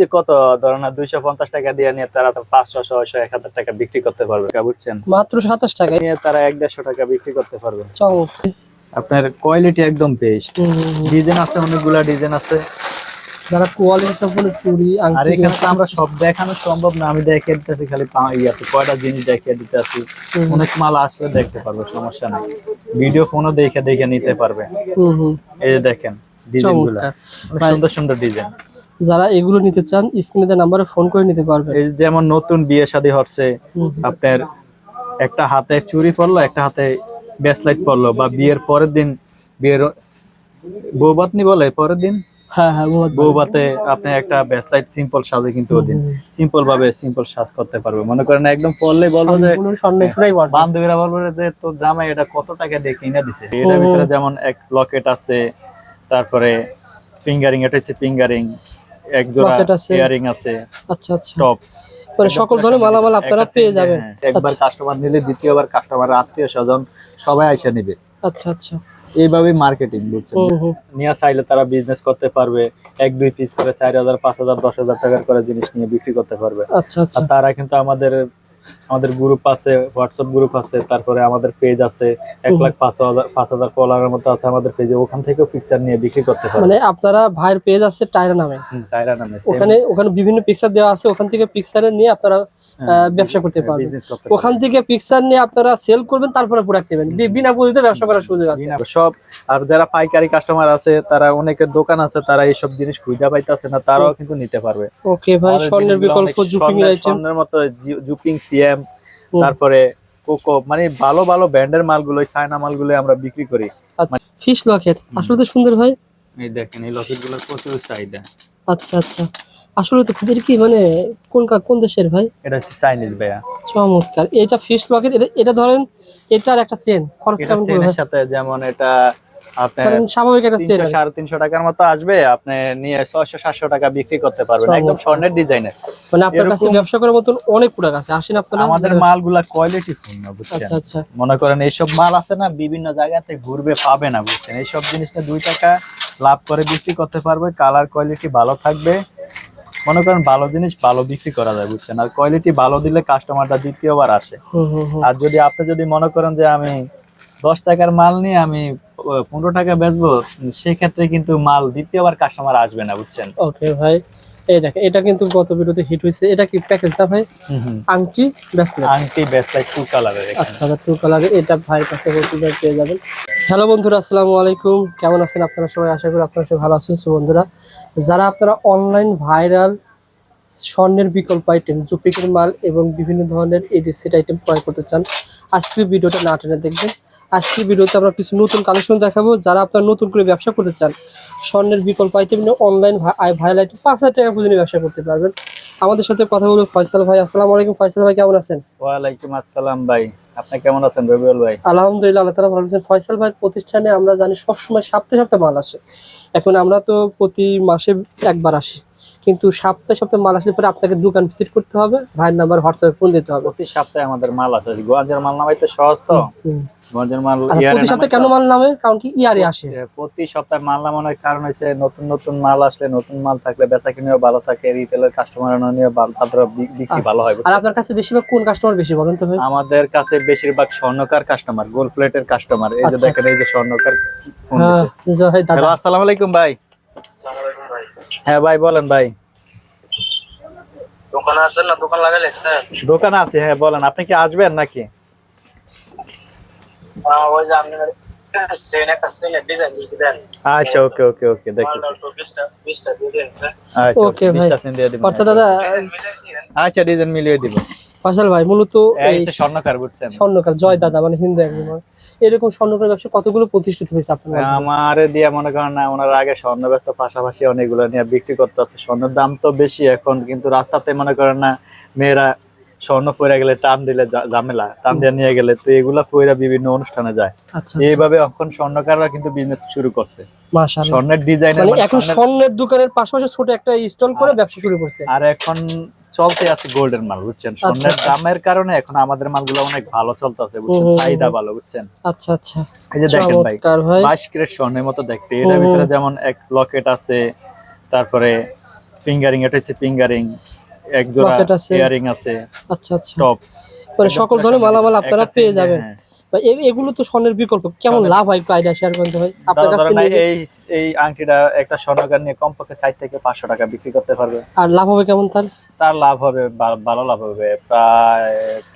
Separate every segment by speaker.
Speaker 1: যে কত? ধরেন না দুইশো পঞ্চাশ টাকা দিয়ে নিয়ে তারা তো পাঁচশো ছয়শো এক হাজার টাকা বিক্রি করতে পারবে বুঝছেন?
Speaker 2: মাত্র সাতাশ টাকায়?
Speaker 1: নিয়ে তারা এক দেড়শো টাকা বিক্রি করতে পারবে। আপনার কোয়ালিটি একদম বেস্ট। ডিজাইন আছে অনেকগুলা ডিজাইন আছে।
Speaker 2: যারা কোয়ালিটি সম্পূর্ণ চুরি
Speaker 1: আর
Speaker 2: আংটি
Speaker 1: এখানে তো আমরা সব দেখানো সম্ভব না আমি দেখিয়ে দিতেছি খালি ইয়াতে কয়টা জিনিস দেখিয়ে দিতে আছি
Speaker 2: হুম।
Speaker 1: অনেক মাল আসলে দেখতে পারবে সমস্যা নেই। ভিডিও ফোনও দেখে দেখে নিতে পারবে। এই যে দেখেন সুন্দর সুন্দর ডিজাইন।
Speaker 2: যারা এগুলো নিতে চান স্ক্রিনে দেওয়া নাম্বারে ফোন করে নিতে পারবেন।
Speaker 1: এই যেমন নতুন বিয়ে শাদী হচ্ছে আপনার একটা হাতে চুরি পড়ল একটা হাতে ব্যাসলাইট পড়ল বা বিয়ের পরের দিন বিয়ের বৌবাতনি বলে পরের দিন?
Speaker 2: হ্যাঁ হ্যাঁ।
Speaker 1: বৌবাতে আপনি একটা ব্যাসলাইট সিম্পল সাজে কিন্তু ওদিন। সিম্পল ভাবে সিম্পল সাজ করতে পারবে। মনে করেন একদম পড়লে বলব যে। বান্ধবীরা বলব যে তোর জামাই এটা কত টাকা দিয়ে কিনে দিছে? এটার ভিতরে যেমন এক লকেট আছে তারপরে ফিঙ্গারিং এটা হচ্ছে ফিঙ্গারিং এক জোড়া ইয়ারিং আছে।
Speaker 2: আচ্ছা আচ্ছা।
Speaker 1: টপ
Speaker 2: মানে সকল ধরনের মালামাল আপনারা পেয়ে যাবেন।
Speaker 1: হ্যাঁ, একবার কাস্টমার নিলে দ্বিতীয়বার কাস্টমার আত্মীয় স্বজন সবাই আইসা নিবে।
Speaker 2: আচ্ছা আচ্ছা।
Speaker 1: এইভাবেই মার্কেটিং বুঝছেন নিয়ে চাইলে তারা বিজনেস করতে পারবে। এক দুই পিস করে চার হাজার পাঁচ হাজার দশ হাজার টাকার করে জিনিস নিয়ে বিক্রি করতে পারবে।
Speaker 2: আচ্ছা আচ্ছা।
Speaker 1: তারা কিন্তু আমাদের আমাদের গ্রুপ আছে হোয়াটসঅ্যাপ গ্রুপ আছে তারপরে আমাদের পেজ আছে এক লাখ পাঁচ হাজার পাঁচ হাজার ফলোয়ারের মতো আছে আমাদের পেজে ওখান থেকেও পিকচার নিয়ে বিক্রি করতে পারবে
Speaker 2: মানে আপনারা ভাইয়ের পেজ আছে টায়রা নামে।
Speaker 1: তাইরা নামে
Speaker 2: ওখানে ওখানে বিভিন্ন পিকচার দেওয়া আছে ওখান থেকে পিকচারে নিয়ে আপনারা ব্যবসা করতে পারবেন। ওখান থেকে পিকচার নিয়ে আপনারা সেল করবেন তারপরে প্রোডাক্ট নেবেন। বিনা পুঁজিতে ব্যবসা করার সুযোগ আছে।
Speaker 1: সব আর যারা পাইকারি কাস্টমার আছে তারা অনেকের দোকান আছে তারা এইসব জিনিস খুঁজে পাইতেছে না তারাও কিন্তু নিতে পারবে।
Speaker 2: ওকে ভাই স্বর্ণের বিকল্প জুপিং আইটেম
Speaker 1: স্বর্ণের মতো জুপিং সিএম। তারপরে কোকো মানে ভালো ভালো ব্র্যান্ডের মালগুলো চায়না মালগুলো আমরা বিক্রি করি।
Speaker 2: আচ্ছা ফিশ লকেট আসলে তো সুন্দর ভাই।
Speaker 1: এই দেখেন এই লকেটগুলো প্রচুর চাহিদা।
Speaker 2: আচ্ছা আচ্ছা। আসলে তো খুদের কি মানে কোন কোন দেশের ভাই?
Speaker 1: এটা হচ্ছে চাইনিজ ভাইয়া।
Speaker 2: চমৎকার। এটা ফিশ লকেট এটা এটা ধরেন এটার একটা চেন খরচ কেমন
Speaker 1: সাথে যেমন এটা সাড়ে তিনশো টাকার মতো আসবে আপনি নিয়ে ছয়শো সাতশো টাকা বিক্রি করতে পারবেন একদম স্বর্ণের ডিজাইনের।
Speaker 2: মানে আপনার কাছে ব্যবসা করার মতন অনেক প্রোডাক্ট আছে। আসেন আপনারা।
Speaker 1: আমাদের মালগুলা কোয়ালিটি পূর্ণ বুঝছেন?
Speaker 2: আচ্ছা আচ্ছা।
Speaker 1: মনে করেন এইসব মাল আছে না বিভিন্ন জায়গাতে ঘুরবে পাবে না বুঝছেন? এইসব জিনিসটা দুই টাকা লাভ করে বিক্রি করতে পারবে কালার কোয়ালিটি ভালো থাকবে। মনে করেন ভালো জিনিস ভালো বিক্রি করা যায় বুঝছেন? আর কোয়ালিটি ভালো দিলে কাস্টমারটা দ্বিতীয়বার আসে। আর যদি আপনি যদি মনে করেন যে আমি দশ টাকার মাল নিয়ে আমি পনেরো টাকা বেচবো সেক্ষেত্রে কিন্তু মাল দ্বিতীয়বার কাস্টমার আসবে না বুঝছেন?
Speaker 2: ওকে ভাই। এই দেখেন এটা কিন্তু গত ভিডিওতে হিট হয়েছে। এটা কি প্যাকেজ না ভাই? আংটি ব্রেসলেট
Speaker 1: আংটি বেচলাই টু কালারের
Speaker 2: আচ্ছা আচ্ছা টু কালারের এটা ভাইয়ের কাছে বলতে পেয়ে যাবেন। হ্যালো বন্ধুরা আসসালামু আলাইকুম। কেমন আছেন আপনারা সবাই? আশা করি আপনারা সবাই ভালো আছেন। বন্ধুরা যারা আপনারা অনলাইন ভাইরাল স্বর্ণের বিকল্প আইটেম জুপিকের মাল এবং বিভিন্ন ধরনের এডিসিট আইটেম ক্রয় করতে চান আজকের ভিডিওটা না টেনে দেখবেন। আজকের ভিডিওতে আমরা কিছু নতুন কালেকশন দেখাবো যারা আপনারা নতুন করে ব্যবসা করতে চান। স্বর্ণের বিকল্প আইটেম নিয়ে অনলাইন ভাইরাল আইটেম পাঁচ হাজার টাকা পর্যন্ত ব্যবসা করতে পারবেন। আমাদের সাথে কথা বলব ফয়সাল ভাই। আসসালামু আলাইকুম ফয়সাল ভাই কেমন আছেন?
Speaker 1: ওয়ালাইকুম আসসালাম ভাই। আপনি কেমন আছেন রবিউল ভাই?
Speaker 2: আলহামদুলিল্লাহ আল্লাহ তালা ভালো আছেন। ফয়সাল ভাইয়ের প্রতিষ্ঠানে আমরা জানি সবসময় সপ্তাহে সপ্তাহে মাল আসে। এখন আমরা তো প্রতি মাসে একবার আসি। কিন্তু সপ্তাহে সপ্তাহে মাল আসলে পরে আপনাকে দোকান ভিজিট করতে হবে ভাইয়ের নাম্বার হোয়াটসঅ্যাপে ফোন দিতে হবে।
Speaker 1: প্রতি সপ্তাহে আমাদের মাল আসে। গঞ্জের মাল নামাইতে সহজ তো। গঞ্জের মাল
Speaker 2: আচ্ছা প্রতি সপ্তাহে কেন মাল নামে? কারণ কি ইয়ারে আসে।
Speaker 1: প্রতি সপ্তাহে মাল নামানোর কারণ হচ্ছে নতুন নতুন মাল আসলে নতুন মাল থাকলে বেচা কিনেও ভালো থাকে রিটেলের কাস্টমার নিয়ে ভালো বিক্রি ভালো হয়
Speaker 2: আর আপনার কাছে বেশিরভাগ কোন কাস্টমার বেশি বলেন তো
Speaker 1: আমাদের কাছে বেশিরভাগ স্বর্ণকার কাস্টমার গোল্ড প্লেটের কাস্টমার এই যে
Speaker 2: আচ্ছা,
Speaker 1: দেখেন এই যে স্বর্ণকার
Speaker 2: হ্যাঁ জয় দাদা।
Speaker 1: আসসালামু আলাইকুম ভাই। হ্যাঁ ভাই বলেন ভাই।
Speaker 3: দোকান আছে না? দোকান লাগাইলে স্যার?
Speaker 1: দোকানে আছে হ্যাঁ বলেন আপনি কি আসবেন নাকি? আচ্ছা ওকে ওকে ওকে আচ্ছা ওকে
Speaker 2: ভাই।
Speaker 1: 20 সেন্ট দিয়ে দিবেন।
Speaker 2: অর্থাৎ দাদা
Speaker 1: আচ্ছা ডিজাইন মিলিয়ে দিব।
Speaker 2: ভাই মূলত
Speaker 1: স্বর্ণকার বুঝছেন?
Speaker 2: স্বর্ণকার জয় দাদা মানে হিন্দু একজন এরকম স্বর্ণকার ব্যবসা কতগুলো প্রতিষ্ঠিত হয়েছে আপনার
Speaker 1: আমার দিয়ে মনে করেন না ওনার আগে স্বর্ণ ব্যস্ত পাশাপাশি অনেকগুলো নিয়ে বিক্রি করতে আছে স্বর্ণের দাম তো বেশি এখন কিন্তু রাস্তাতে মনে করেন না মেয়েরা স্বর্ণ পরে গেলে টান দিলে জা- ঝামেলা টান দিয়ে নিয়ে গেলে তো এগুলা পরে বিভিন্ন অনুষ্ঠানে যায়।
Speaker 2: আচ্ছা
Speaker 1: এইভাবে এখন স্বর্ণকাররা কিন্তু বিজনেস শুরু করছে। স্বর্ণের ডিজাইনের
Speaker 2: মানে এখন স্বর্ণের দোকানের পাশাপাশি ছোট একটা স্টল করে ব্যবসা শুরু করছে।
Speaker 1: আর এখন চলতে আছে গোল্ডের মাল বুঝছেন? স্বর্ণের দামের কারণে এখন আমাদের মালগুলো অনেক ভালো চলতেছে বুঝছেন? চাহিদা ভালো বুঝছেন?
Speaker 2: আচ্ছা আচ্ছা।
Speaker 1: এই যে দেখেন ভাই
Speaker 2: চমৎকার ভাই।
Speaker 1: বাইশ ক্যারেট স্বর্ণের মতো দেখতে। এটার ভিতরে যেমন এক লকেট আছে তারপরে ফিঙ্গারিং এটা হচ্ছে ফিঙ্গারিং এক জোড়া। ইয়ারিং আছে।
Speaker 2: আচ্ছা আচ্ছা।
Speaker 1: টপ
Speaker 2: মানে সকল ধরনের মালামাল আপনারা পেয়ে যাবেন। এগুলো তো স্বর্ণের বিকল্প। কেমন লাভ হয় আইডিয়া শেয়ার করতে হয় আপনার কাছ থেকে
Speaker 1: এই এই আংটিটা একটা স্বর্ণকার নিয়ে কমপক্ষে চার থেকে পাঁচশো টাকা বিক্রি করতে পারবে।
Speaker 2: আর লাভ হবে কেমন তার?
Speaker 1: তার লাভ হবে ভালো লাভ হবে প্রায়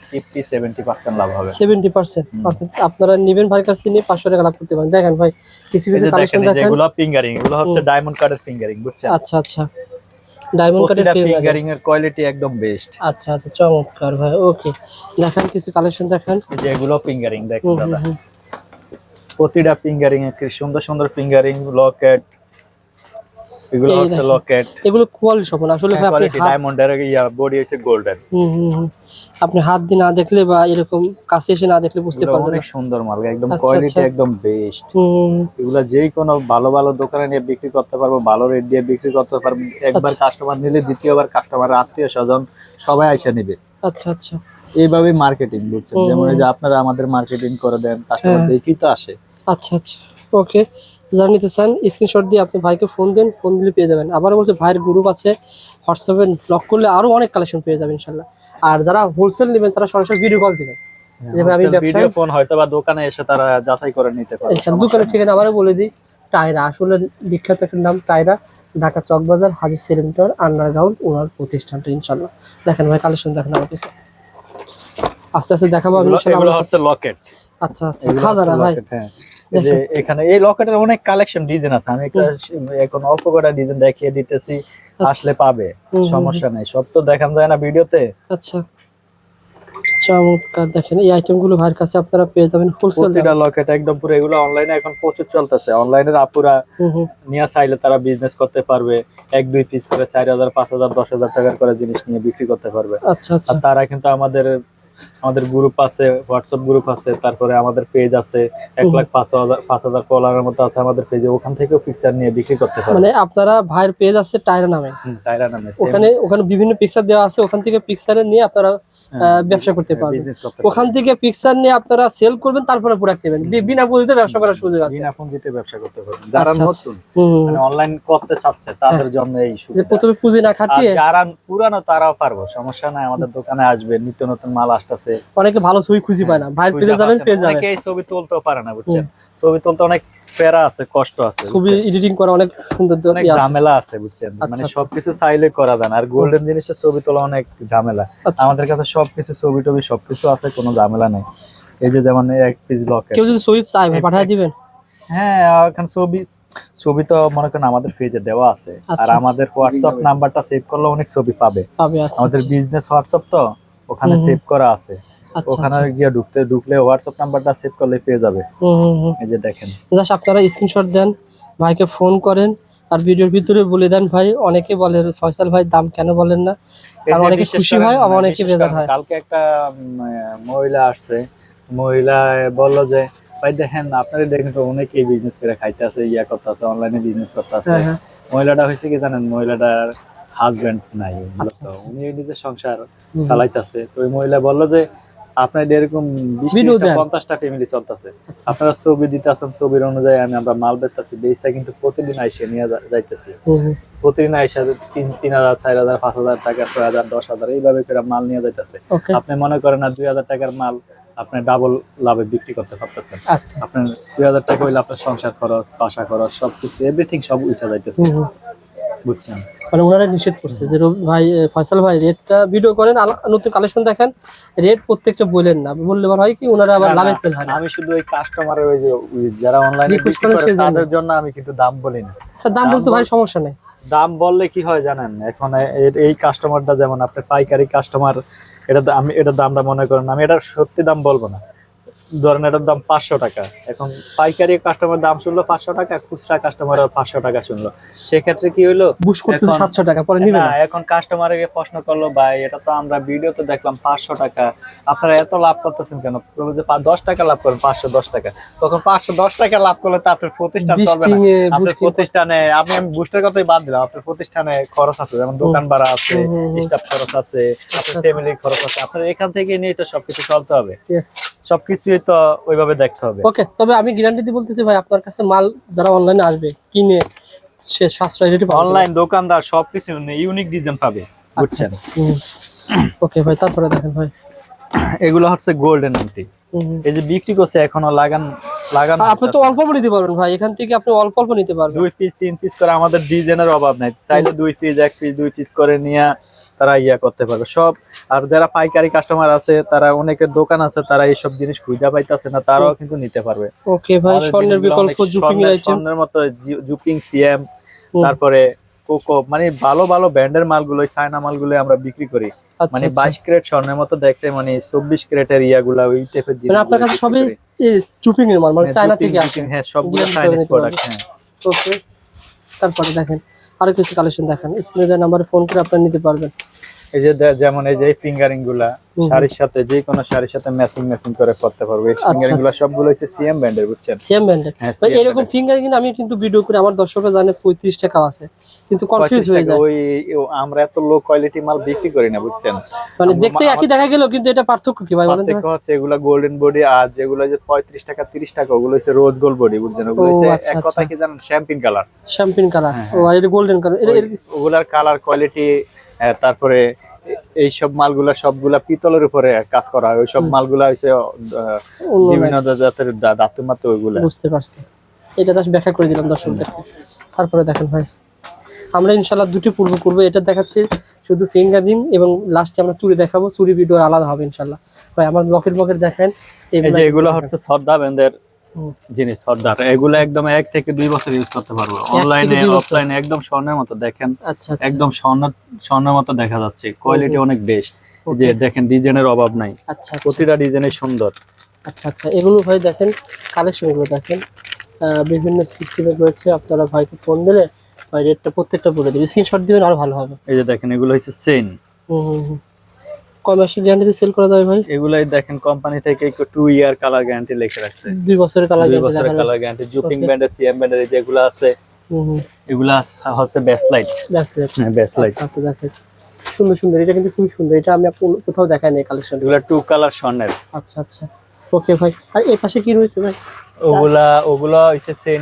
Speaker 1: ফিফটি সেভেন্টি পার্সেন্ট লাভ হবে।
Speaker 2: সেভেন্টি পার্সেন্ট অর্থাৎ আপনারা নিবেন ভাই কাছ থেকে নিয়ে পাঁচশো টাকা লাভ করতে পারেন। দেখেন ভাই কিছু কিছু কালেকশন
Speaker 1: দেখেন এগুলো ফিঙ্গারিং এগুলো হচ্ছে ডায়মন্ড কার্ডের ফিঙ্গারিং বুঝছেন?
Speaker 2: আচ্ছা আচ্ছা। ডায়মন্ড কাটের
Speaker 1: ফিঙ্গারিং এর কোয়ালিটি একদম বেস্ট
Speaker 2: আচ্ছা আচ্ছা চমৎকার ভাই ওকে দেখেন কিছু কালেকশন দেখেন।
Speaker 1: এই যে এগুলো ফিঙ্গারিং দেখেন দাদা। প্রতিটা ফিঙ্গারিং এর কি সুন্দর সুন্দর ফিঙ্গারিং লকেট এগুলো হচ্ছে লকেট
Speaker 2: এগুলো কোয়ালিটি সম্পন্ন আসলে আপনি
Speaker 1: ডায়মন্ডের ইয়া বডি হচ্ছে গোল্ডেন
Speaker 2: হুম, হুম, হুম। আপনি হাত দিয়ে না দেখলে বা এরকম কাছে এসে না দেখলে বুঝতে পারবেন
Speaker 1: অনেক সুন্দর মাল একদম
Speaker 2: আচ্ছা,
Speaker 1: কোয়ালিটি
Speaker 2: আচ্ছা।
Speaker 1: একদম বেস্ট এগুলা যেই কোনো ভালো ভালো দোকানে নিয়ে বিক্রি করতে পারব ভালো রেট দিয়ে বিক্রি করতে পারব। একবার
Speaker 2: আচ্ছা।
Speaker 1: কাস্টমার নিলে দ্বিতীয়বার কাস্টমার আত্মীয় স্বজন সবাই এসে নিবে।
Speaker 2: আচ্ছা আচ্ছা।
Speaker 1: এইভাবেই মার্কেটিং বুঝছেন? যেমন যে আপনারা আমাদের মার্কেটিং করে দেন কাস্টমার
Speaker 2: হ্যাঁ।
Speaker 1: দেখি তো আসে।
Speaker 2: আচ্ছা আচ্ছা। ওকে যারা নিতে চান স্ক্রিনশট দিয়ে আপনি ভাইকে ফোন দেন ফোন দিলে পেয়ে যাবেন। আবার বলছে ভাইয়ের গ্রুপ আছে হোয়াটসঅ্যাপে লক করলে আরও অনেক কালেকশন পেয়ে যাবেন ইনশাল্লাহ আর যারা হোলসেল নেবেন তারা সরাসরি ভিডিও কল দিবেন।
Speaker 1: ভিডিও ফোন হয়তো বা দোকানে এসে তারা যাচাই করে নিতে পারে
Speaker 2: দোকানের ঠিকানা আবারও বলে দিই টায়রা আসলে বিখ্যাত একটা নাম টায়রা ঢাকা চকবাজার হাজি সেলিমিটার আন্ডারগ্রাউন্ড ওনার প্রতিষ্ঠানটা ইনশাল্লাহ দেখেন ভাই কালেকশন দেখেন আমার কাছে। আস্তে আস্তে দেখাবো আমি
Speaker 1: হচ্ছে লকেট
Speaker 2: আচ্ছা আচ্ছা ভাই।
Speaker 1: এই যে এখানে এই লকেটের অনেক কালেকশন ডিজাইন আছে। আমি এখন অল্প কটা ডিজাইন দেখিয়ে দিতেছি আসলে পাবে সমস্যা নেই। সব তো দেখান যায় না ভিডিওতে।
Speaker 2: আচ্ছা। চমৎকার দেখেন এই আইটেমগুলো ভাইয়ের কাছে আপনারা পেয়ে যাবেন হোলসেল
Speaker 1: প্রতিটা লকেট একদম পুরো এগুলো অনলাইনে এখন প্রচুর চলতেছে। অনলাইনের আপুরা নিয়ে চাইলে তারা বিজনেস করতে পারবে। এক দুই পিস করে চার হাজার পাঁচ হাজার দশ হাজার টাকার করে জিনিস নিয়ে বিক্রি করতে পারবে।
Speaker 2: আচ্ছা আচ্ছা।
Speaker 1: আর তারা কিন্তু আমাদের আমাদের গ্রুপ আছে হোয়াটসঅ্যাপ গ্রুপ আছে তারপরে আমাদের পেজ আছে এক লাখ পাঁচ হাজার পাঁচ হাজার ফলোয়ারের মতো আছে আমাদের পেজে ওখান থেকেও পিকচার নিয়ে বিক্রি করতে পারবে
Speaker 2: মানে আপনারা ভাইয়ের পেজ আছে টায়রা নামে।
Speaker 1: টায়রা নামে
Speaker 2: ওখানে ওখানে বিভিন্ন পিকচার দেওয়া আছে ওখান থেকে পিকচারে নিয়ে আপনারা ব্যবসা করতে পারবেন। ওখান থেকে পিকচার নিয়ে আপনারা সেল করবেন তারপরে প্রোডাক্ট নেবেন। বিনা পুঁজিতে ব্যবসা করার সুযোগ আছে।
Speaker 1: বিনা পুঁজিতে ব্যবসা করতে পারবেন। যারা
Speaker 2: আচ্ছা, আচ্ছা।
Speaker 1: নতুন মানে অনলাইন করতে চাচ্ছে তাদের জন্য এই
Speaker 2: যে
Speaker 1: সুবিধা
Speaker 2: প্রথমে পুঁজি না খাটিয়ে
Speaker 1: যারা পুরানো তারাও পারব সমস্যা নাই আমাদের দোকানে আসবে নিত্য নতুন মাল আসতেছে।
Speaker 2: অনেকে ভালো ছবি খুঁজে পায় না। ভাইয়ের পেজে যাবেন পেয়ে যাবেন।
Speaker 1: অনেকে ছবি তুলতেও পারে না বুঝছেন? ছবি তুলতে অনেক প্যারা আছে কষ্ট আছে
Speaker 2: ছবি এডিটিং করা অনেক সুন্দর
Speaker 1: অনেক ঝামেলা আছে বুঝছেন?
Speaker 2: আচ্ছা,
Speaker 1: মানে
Speaker 2: আচ্ছা।
Speaker 1: সবকিছু চাইলে করা যায় আর গোল্ডেন জিনিসের ছবি তোলা অনেক ঝামেলা।
Speaker 2: আচ্ছা।
Speaker 1: আমাদের কাছে সবকিছু ছবি টবি সবকিছু আছে কোনো ঝামেলা নেই। এই যে যেমন এক পিস লকেট
Speaker 2: কেউ যদি ছবি চাই পাঠিয়ে দিবেন?
Speaker 1: হ্যাঁ এখন ছবি ছবি তো মনে করেন আমাদের পেজে দেওয়া আছে। আর আমাদের হোয়াটসঅ্যাপ নাম্বারটা সেভ করলে অনেক ছবি পাবে। আমাদের বিজনেস হোয়াটসঅ্যাপ তো ওখানে। সেভ করা আছে।
Speaker 2: আচ্ছা
Speaker 1: ওখানে
Speaker 2: আচ্ছা
Speaker 1: গিয়ে ঢুকতে ঢুকলে হোয়াটসঅ্যাপ নাম্বারটা সেভ করলে পেয়ে যাবে। এই যে দেখেন।
Speaker 2: জাস্ট আপনারা স্ক্রিনশট দেন ভাইকে ফোন করেন আর ভিডিওর ভিতরে বলে দেন ভাই অনেকে বলে ফয়সাল ভাই দাম কেন বলেন না? আর অনেকে খুশি হয় আবার অনেকে বেজার হয়।
Speaker 1: কালকে একটা মহিলা আসছে। মহিলা বলল যে ভাই দেখেন আপনারা দেখেন তো অনেকেই বিজনেস করে খাইতে আছে ইয়া করতে আছে অনলাইনে বিজনেস করতে আছে। মহিলাটা হয়েছে কি জানেন? মহিলাটার হাজবেন্ড নাই উনি নিজের সংসার চালাইতেছে তো ওই মহিলা বলল যে আপনাদের এরকম। পঞ্চাশটা ফ্যামিলি চলতেছে
Speaker 2: আচ্ছা।
Speaker 1: আপনারা ছবি দিতেছেন ছবির অনুযায়ী আমি আমরা মাল বেচতেছি বেচা কিন্তু প্রতিদিন আইসে নিয়ে যাইতেছি। প্রতিদিন আইসা তিন তিন হাজার চার হাজার পাঁচ হাজার টাকা ছয় হাজার দশ হাজার এইভাবে করে মাল নিয়ে যাইতেছে আপনি মনে করেন না দুই হাজার টাকার মাল আপনি ডাবল লাভে বিক্রি করতে পারতেছেন।
Speaker 2: আচ্ছা।
Speaker 1: আপনার দুই হাজার টাকা হইলে আপনার সংসার খরচ বাসা খরচ সবকিছু এভরিথিং সব উঠে যাইতেছে। বুঝছেন?
Speaker 2: মানে ওনারা নিষেধ করছে যে ভাই ফয়সাল ভাই রেটটা ভিডিও করেন নতুন কালেকশন দেখেন রেট প্রত্যেকটা বলেন না। বললে আবার হয় কি ওনারা আবার লাভে সেল হয় না।
Speaker 1: আমি শুধু ওই কাস্টমারের ওই যে যারা অনলাইনে বিক্রি করে তাদের জন্য আমি কিন্তু দাম বলি না।
Speaker 2: আচ্ছা দাম
Speaker 1: দাম
Speaker 2: বলতে ভাই সমস্যা নেই।
Speaker 1: দাম বললে কি হয় জানেন? এখন এই কাস্টমারটা যেমন আপনি পাইকারি কাস্টমার এটা আমি এটা দামটা মনে করেন আমি এটার সত্যি দাম বলব না। ধরেন এটার দাম পাঁচশো টাকা। এখন পাইকারি কাস্টমার দাম শুনলো পাঁচশো টাকা খুচরা কাস্টমার পাঁচশো টাকা শুনলো। সেক্ষেত্রে কি
Speaker 2: বুশ করতে সাতশো টাকা পরে নিবে
Speaker 1: না এখন কাস্টমারকে প্রশ্ন করল ভাই এটা তো আমরা ভিডিওতে দেখলাম পাঁচশো টাকা। আপনারা এত লাভ করতেছেন কেন? যে দশ টাকা লাভ করেন পাঁচশো দশ টাকা। তখন পাঁচশো দশ টাকা লাভ করলে তো আপনার প্রতিষ্ঠান চলবে না। আপনার প্রতিষ্ঠানে আপনি আমি বুস্টের কথাই বাদ দিলাম আপনার প্রতিষ্ঠানে খরচ আছে যেমন দোকান ভাড়া আছে। স্টাফ খরচ আছে আপনার
Speaker 2: আচ্ছা।
Speaker 1: ফ্যামিলির খরচ আছে। আপনার এখান থেকে নিয়ে তো সবকিছু চলতে হবে।
Speaker 2: Yes.
Speaker 1: ওইভাবে দেখতে হবে।
Speaker 2: ওকে তবে আমি গ্যারান্টি দিয়ে বলতেছি ভাই আপনার কাছে মাল যারা অনলাইনে আসবে কিনে সে সাশ্রয় রেটে
Speaker 1: অনলাইন দোকানদার সবকিছু ইউনিক ডিজাইন পাবে
Speaker 2: আচ্ছা,
Speaker 1: বুঝছেন?
Speaker 2: ওকে ভাই তারপরে দেখেন ভাই।
Speaker 1: এগুলো হচ্ছে গোল্ডেন আংটি। এই যে বিক্রি করছে এখনও লাগান লাগান
Speaker 2: আপনি তো অল্প অল্প নিতে পারবেন ভাই এখান থেকে আপনি অল্প অল্প নিতে পারবেন।
Speaker 1: দুই পিস তিন পিস করে আমাদের ডিজাইনের অভাব নাই। চাইলে দুই পিস এক পিস দুই পিস করে নিয়ে তারা ইয়া করতে পারবে। সব আর যারা পাইকারি কাস্টমার আছে তারা অনেকের দোকান আছে তারা এইসব জিনিস খুঁজে পাইতেছে না তারাও কিন্তু নিতে পারবে।
Speaker 2: ওকে ভাই স্বর্ণের বিকল্প জুপিং
Speaker 1: স্বর্ণের-
Speaker 2: আইটেম
Speaker 1: স্বর্ণের মতো জুপিং সিএম তারপরে কোকো মানে ভালো ভালো ব্র্যান্ডের মালগুলো চায়না মালগুলো আমরা বিক্রি করি।
Speaker 2: আচ্ছা
Speaker 1: মানে
Speaker 2: আচ্ছা।
Speaker 1: বাইশ ক্রেট স্বর্ণের মতো দেখতে মানে চব্বিশ ক্রেটের ইয়াগুলা ওই টাইপের
Speaker 2: মানে আপনার কাছে সবই জুপিং এর মাল মানে চায়না থেকে আসে।
Speaker 1: হ্যাঁ সবগুলো চাইনিজ প্রোডাক্ট হ্যাঁ।
Speaker 2: ওকে তারপরে দেখেন আরও কিছু কালেকশন দেখেন স্ক্রিনে নাম্বারে ফোন করে আপনি নিতে পারবেন
Speaker 1: এই যে যেমন এই যে
Speaker 2: ফিঙ্গারিংগুলা।
Speaker 1: শাড়ির সাথে যে কোনো শাড়ির সাথে ম্যাচিং ম্যাচিং করে করতে পারবে। এই ফিঙ্গারিংগুলা সবগুলো হচ্ছে সিএম ব্র্যান্ডের বুঝছেন?
Speaker 2: সেম ব্র্যান্ডের
Speaker 1: হ্যাঁ,
Speaker 2: এরকম ফিঙ্গার আমি কিন্তু ভিডিও করে আমার দর্শকরা জানে পঁয়ত্রিশ টাকা আছে। কিন্তু কনফিউজ হয়ে যায়।
Speaker 1: ওই আমরা এত লো কোয়ালিটি মাল বিক্রি করি না বুঝছেন?
Speaker 2: মানে দেখতে একই দেখা গেল কিন্তু এটা পার্থক্য কি ভাই বলেন তো
Speaker 1: হচ্ছে এগুলা গোল্ডেন বডি আর যেগুলো যে পঁয়ত্রিশ টাকা তিরিশ টাকা ওগুলো হচ্ছে রোজ গোল্ড বডি বুঝছেন? ওগুলো হচ্ছে
Speaker 2: আচ্ছা,
Speaker 1: এক কথা
Speaker 2: আচ্ছা।
Speaker 1: কি জানেন? শ্যাম্পিন কালার
Speaker 2: শ্যাম্পিন কালার
Speaker 1: হ্যাঁ,
Speaker 2: ও আর এটা গোল্ডেন কালার
Speaker 1: ওগুলার কালার কোয়ালিটি তারপরে এ- এইসব মালগুলা সবগুলা পিতলের উপরে কাজ করা হয়। ওইসব মালগুলা হচ্ছে আহ, বিভিন্ন জাতের ধাতু মাত্র ওইগুলা।
Speaker 2: বুঝতে পারছি। এটা দাস ব্যাখ্যা করে দিলাম দর্শকদেরকে তারপরে দেখেন ভাই। আমরা ইনশাল্লাহ দুটি পূর্ব করব এটা দেখাচ্ছি শুধু ফিঙ্গারিং এবং লাস্টে আমরা চুরি দেখাবো। চুরি ভিডিও আলাদা হবে ইনশাল্লাহ ভাই আমার লকেট বকেট দেখেন।
Speaker 1: এই যে এগুলো হচ্ছে
Speaker 2: হুম।
Speaker 1: জিনিস সর্দার। এগুলো একদম এক থেকে দুই বছর ইউজ করতে পারব। অনলাইনে অফলাইনে একদম স্বর্ণের মতো দেখেন।
Speaker 2: আচ্ছা আচ্ছা।
Speaker 1: একদম স্বর্ণ স্বর্ণের মতো দেখা যাচ্ছে। কোয়ালিটি অনেক বেস্ট যে দেখেন ডিজাইনের অভাব নাই।
Speaker 2: আচ্ছা আচ্ছা।
Speaker 1: প্রতিটা ডিজাইনের সুন্দর।
Speaker 2: আচ্ছা আচ্ছা। এগুলো ভাই দেখেন কালেকশনগুলো দেখেন। বিভিন্ন সিস্টেমে রয়েছে। আপনারা ভাইকে ফোন দিলে ভাই রেটটা প্রত্যেকটা বলে দেবে। স্ক্রিনশট দিবেন আরও ভালো হবে।
Speaker 1: এই যে দেখেন এগুলো হচ্ছে সেন
Speaker 2: হুম হুম। কয় মাসের গ্যারান্টিতে সেল করা যাবে ভাই?
Speaker 1: এগুলাই দেখেন কোম্পানি থেকে একটু টু ইয়ার কালার গ্যারান্টি লিখে রাখছে।
Speaker 2: দুই বছরের কালার গ্যারান্টি লেখা
Speaker 1: কালার গ্যারান্টি জুপিং. ব্যান্ডের সিএম ব্যান্ডের যেগুলো আছে এগুলা হচ্ছে বেস্ট লাইট
Speaker 2: ব্যস্ত আছে
Speaker 1: হ্যাঁ বেস্ট লাইট
Speaker 2: আচ্ছা আচ্ছা দেখেন। সুন্দর সুন্দর। এটা কিন্তু খুবই সুন্দর। এটা আমি কোথাও দেখাই নাই কালেকশন
Speaker 1: এগুলা টু কালার স্বর্ণের।
Speaker 2: আচ্ছা আচ্ছা। ওকে ভাই। আর এই পাশে কি রয়েছে ভাই?
Speaker 1: ওগুলা ওগুলা হচ্ছে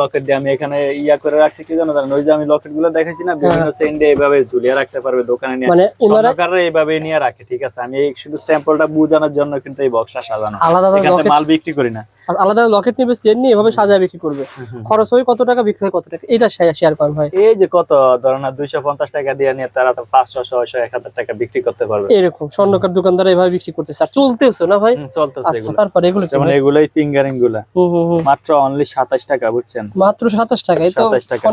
Speaker 1: লকেট দিয়ে আমি এখানে ইয়া করে রাখছি কি জানো জানেন? ওই যে আমি লকেটগুলো দেখাইছি না বিভিন্ন সেন দিয়ে এইভাবে ঝুলিয়ে রাখতে পারবে দোকানে নিয়ে।
Speaker 2: মানে ওনারা
Speaker 1: এইভাবে নিয়ে রাখে ঠিক আছে? আমি এই শুধু স্যাম্পলটা বোঝানোর জন্য কিন্তু এই বক্সটা সাজানো।
Speaker 2: আলাদা আলাদা
Speaker 1: এখানে মাল বিক্রি করি না।
Speaker 2: আলাদা লকেট নিবে চেন নিয়ে এভাবে সাজায় বিক্রি করবে। খরচ হয় কত টাকা বিক্রি হয় কত টাকা? এটা শেয়ার করেন ভাই।
Speaker 1: এই যে কত? ধরো না দুইশো পঞ্চাশ টাকা দিয়ে নিয়ে তারা তো পাঁচশো ছয়শো এক হাজার টাকা বিক্রি করতে পারবে।
Speaker 2: এরকম স্বর্ণকার দোকানদার এভাবে বিক্রি করতেছে আর চলতেছে না ভাই?
Speaker 1: চলতেছে
Speaker 2: আচ্ছা তারপরে এগুলো
Speaker 1: যেমন এগুলোই ফিঙ্গারিংগুলা।
Speaker 2: হুম
Speaker 1: মাত্র অনলি সাতাশ টাকা বুঝছেন?
Speaker 2: মাত্র সাতাশ টাকা
Speaker 1: 27 টাকা।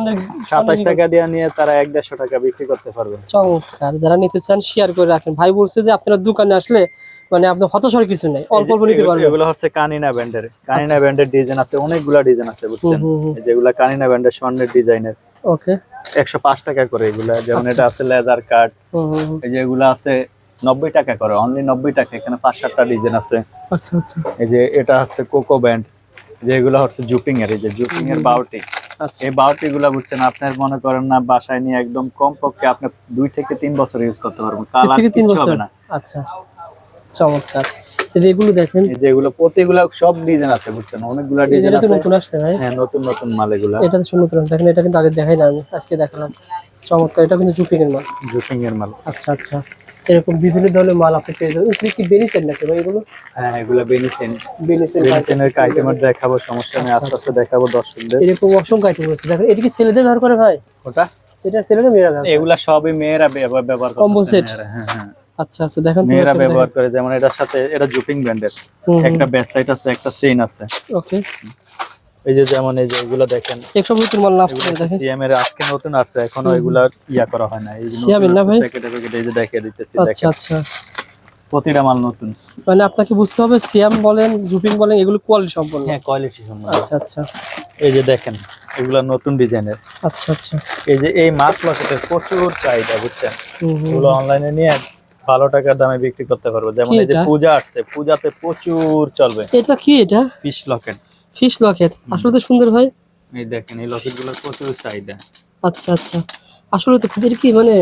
Speaker 1: সাতাশ টাকা দিয়ে নিয়ে তারা এক দেড়শো টাকা বিক্রি করতে পারবে।
Speaker 2: চমৎকার যারা নিতে চান শেয়ার করে রাখেন। ভাই বলছে যে আপনার দোকানে আসলে মানে আপনার হতাশার কিছু নেই অল্প অল্প নিতে
Speaker 1: এগুলো-
Speaker 2: পারবেন
Speaker 1: এগুলো হচ্ছে কানিনা ব্যান্ডের। কানিনা ব্যান্ডের ডিজাইন আছে অনেকগুলা ডিজাইন আছে বুঝছেন? যেগুলা কানিনা ব্যান্ডের স্বর্ণের ডিজাইনের
Speaker 2: ওকে
Speaker 1: একশো পাঁচ টাকা করে এগুলা। যেমন এটা আছে কাট।
Speaker 2: হুম হুম।
Speaker 1: এই যে এগুলা আছে নব্বই টাকা করে অনলি নব্বই টাকা এখানে পাঁচ সাতটা ডিজাইন আছে।
Speaker 2: আচ্ছা আচ্ছা।
Speaker 1: এই যে এটা হচ্ছে কোকো ব্যান্ড যেগুলো হচ্ছে জুপিং এর এই যে জুপিং এর বাউটি।
Speaker 2: আচ্ছা।
Speaker 1: এই বাউটি গুলা বুঝছেন আপনার মনে করেন না বাসায় নিয়ে একদম কম পক্ষে আপনি দুই থেকে তিন বছর ইউজ করতে পারবেন। কালার
Speaker 2: তিন বছর?
Speaker 1: হবে না।
Speaker 2: আচ্ছা। চমৎকার। এই দেখেন।
Speaker 1: যেগুলো প্রতিগুলা সব ডিজাইন আছে বুঝছেন অনেকগুলা ডিজাইন আছে।
Speaker 2: নতুন আসছে ভাই।
Speaker 1: হ্যাঁ নতুন নতুন মাল এগুলা।
Speaker 2: এটা তো নতুন আসছে। দেখেন এটা কিন্তু আগে দেখাই না আমি আজকে দেখালাম। চমৎকার এটা কিন্তু জুপিং এর মাল।
Speaker 1: জুপিং এর মাল।
Speaker 2: আচ্ছা আচ্ছা। এরকম বিভিন্ন ধরনের মাল আপনি পেয়ে যাবেন। এগুলো কি বেরিয়েছেন নাকি ভাই এগুলো?
Speaker 1: হ্যাঁ এগুলা বেনিসেন
Speaker 2: বেরিয়েছেন
Speaker 1: বেনিসেনের আইটেমের দেখাবো সমস্যা নেই আস্তে আস্তে দেখাবো দর্শকদের।
Speaker 2: এরকম অসংখ্য আইটেম রয়েছে। দেখেন এটা কি ছেলেদের ব্যবহার করে ভাই?
Speaker 1: ওটা
Speaker 2: এটা ছেলেদের মেয়েরা ব্যবহার?
Speaker 1: এগুলা সবই মেয়েরা ব্যবহার করে
Speaker 2: set?
Speaker 1: হ্যাঁ হ্যাঁ।
Speaker 2: আচ্ছা আচ্ছা দেখেন
Speaker 1: মেয়েরা ব্যবহার করে যেমন এটার সাথে এটা জুপিং ব্র্যান্ডের একটা ব্যাসলাইট আছে একটা চেইন আছে।
Speaker 2: ওকে
Speaker 1: এই যে যেমন এই যে এগুলা দেখেন
Speaker 2: একশো নতুন মাল নামছে দেখেন।
Speaker 1: সিএম এর আজকে নতুন আসছে এখনও এগুলা ইয়া করা হয় না এই
Speaker 2: না ভাই?
Speaker 1: প্যাকেটে প্যাকেটে এই যে দেখিয়ে দিতেছি
Speaker 2: আচ্ছা আচ্ছা।
Speaker 1: প্রতিটা মাল নতুন।
Speaker 2: মানে আপনাকে বুঝতে হবে সিয়াম বলেন জুপিং বলেন এগুলো কোয়ালিটি সম্পন্ন।
Speaker 1: হ্যাঁ কোয়ালিটি সম্বন্ধে
Speaker 2: আচ্ছা আচ্ছা।
Speaker 1: এই যে দেখেন এগুলা নতুন ডিজাইনের।
Speaker 2: আচ্ছা আচ্ছা।
Speaker 1: এই যে এই মাছ লকেটের প্রচুর চাহিদা বুঝছেন। এগুলো অনলাইনে নিয়ে ভালো টাকার দামে বিক্রি করতে পারব। যেমন এই যে পূজা আসছে পূজাতে প্রচুর চলবে।
Speaker 2: এটা কি এটা?
Speaker 1: ফিশ লকেট
Speaker 2: ফিশ লকেট আসলে তো সুন্দর ভাই।
Speaker 1: এই দেখেন এই লকেটগুলো প্রচুর চাহিদা।
Speaker 2: আচ্ছা আচ্ছা। আসলে তো এটা কি মানে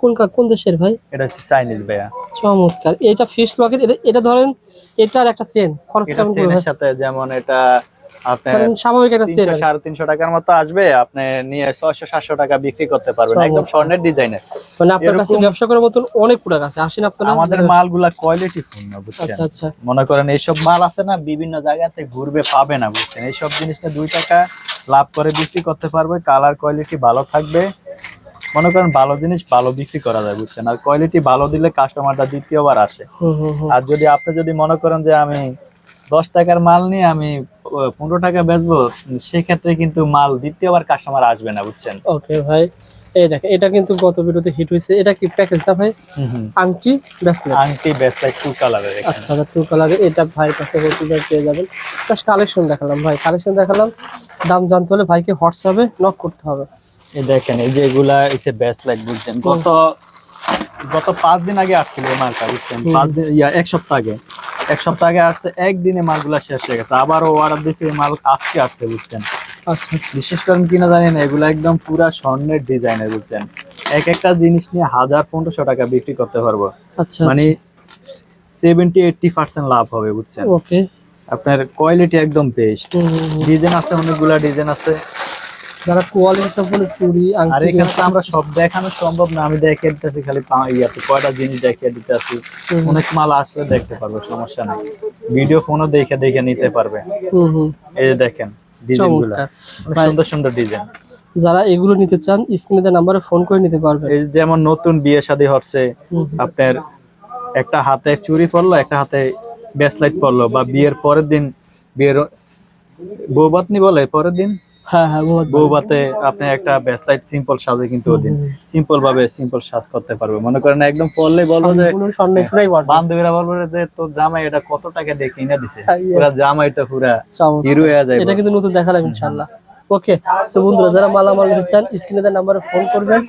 Speaker 2: কোন কোন দেশের ভাই?
Speaker 1: এটা হচ্ছে চাইনিজ ভাইয়া।
Speaker 2: চমৎকার। এটা ফিশ লকেট এটা এটা ধরেন এটার একটা চেন খরচ কেমন
Speaker 1: সাথে যেমন এটা সাড়ে তিনশো টাকার মতো আসবে আপনি নিয়ে ছয়শো সাতশো টাকা বিক্রি করতে পারবেন একদম স্বর্ণের ডিজাইনের।
Speaker 2: মানে আপনার কাছে ব্যবসা করার মতন অনেক প্রোডাক্ট আছে। আসেন আপনারা।
Speaker 1: আমাদের মালগুলা কোয়ালিটি পূর্ণ বুঝছেন?
Speaker 2: আচ্ছা আচ্ছা।
Speaker 1: মনে করেন এইসব মাল আছে না বিভিন্ন জায়গাতে ঘুরবে পাবে না বুঝছেন? এইসব জিনিসটা দুই টাকা লাভ করে বিক্রি করতে পারবে কালার কোয়ালিটি ভালো থাকবে। মনে করেন ভালো জিনিস ভালো বিক্রি করা যায় বুঝছেন? আর কোয়ালিটি ভালো দিলে কাস্টমারটা দ্বিতীয়বার আসে। আর যদি আপনি যদি মনে করেন যে আমি দশ টাকার মাল নিয়ে আমি পনেরো টাকা বেচবো সেক্ষেত্রে কিন্তু মাল দ্বিতীয়বার কাস্টমার আসবে না বুঝছেন?
Speaker 2: ওকে ভাই। এই দেখেন এটা কিন্তু গত ভিডিওতে হিট হয়েছে। এটা কি প্যাকেজ না ভাই? আংটি ব্রেসলেট
Speaker 1: আংটি বেচলাই টু কালারের
Speaker 2: আচ্ছা আচ্ছা টু কালারে এটা ভাইয়ের কাছে প্রতিবার পেয়ে যাবেন। কালেকশন দেখালাম ভাই। কালেকশন দেখালাম। দাম জানতে হলে ভাইকে হোয়াটসঅ্যাপে নক করতে হবে।
Speaker 1: এই দেখেন এই যে এগুলা এসে ব্যাস লাইট বুঝছেন? গত গত পাঁচ দিন আগে আসছিল এই মালটা বুঝছেন? পাঁচ দিন এক সপ্তাহ আগে। এক সপ্তাহ আগে আসছে একদিনে মালগুলা শেষ হয়ে গেছে। আবারও অর্ডার দিয়েছে মাল আজকে আসছে বুঝছেন?
Speaker 2: আচ্ছা আচ্ছা।
Speaker 1: বিশেষ করেন কিনা জানি না এগুলো একদম পুরা স্বর্ণের ডিজাইনের বুঝছেন? এক একটা জিনিস নিয়ে হাজার পনেরোশো টাকা বিক্রি করতে পারব।
Speaker 2: আচ্ছা
Speaker 1: মানে সেভেন্টি এইটটি পার্সেন্ট লাভ হবে বুঝছেন?
Speaker 2: ওকে।
Speaker 1: আপনার কোয়ালিটি একদম বেস্ট ডিজাইন আছে অনেকগুলা ডিজাইন আছে।
Speaker 2: যারা কোয়ালিটি সম্পূর্ণ চুড়ি
Speaker 1: আর এখানে তো আমরা সব দেখানো সম্ভব না আমি দেখিয়ে দিতেছি খালি ইয়াতে কয়টা জিনিস দেখিয়ে দিতেছি। অনেক মাল আসলে দেখতে পারবে সমস্যা নাই। ভিডিও ফোনও দেখে দেখে নিতে পারবে। এই যে দেখেন সুন্দর সুন্দর ডিজাইন
Speaker 2: যারা এগুলো নিতে চান স্ক্রিনে নাম্বারে ফোন করে নিতে পারবেন।
Speaker 1: এই যেমন নতুন বিয়ে শাদী হচ্ছে আপনার একটা হাতে চুরি পড়ল একটা হাতে ব্যাসলাইট পড়ল বা বিয়ের পরের দিন বিয়ের বৌবাতনি বলে পরের দিন?
Speaker 2: হ্যাঁ হ্যাঁ ভাই।
Speaker 1: আপনি একটা ব্যাসলাইট সিম্পল সাজে কিন্তু ওদিন। সিম্পল ভাবে সিম্পল সাজ করতে পারবে। মনে করেন একদম পড়লে বলব যে
Speaker 2: বর্ষা।
Speaker 1: বান্ধবীরা বলব যে তোর জামাই এটা কত টাকা দিয়ে কিনে দিছে?
Speaker 2: হ্যাঁ,
Speaker 1: পুরা জামাইটা পুরা। হিরো হয়ে যায়
Speaker 2: এটা কিন্তু নতুন দেখালাম ইনশাল্লাহ ওকে সো বন্ধুরা যারা মালামাল দিচ্ছেন স্ক্রিনে নাম্বারে ফোন করবেন।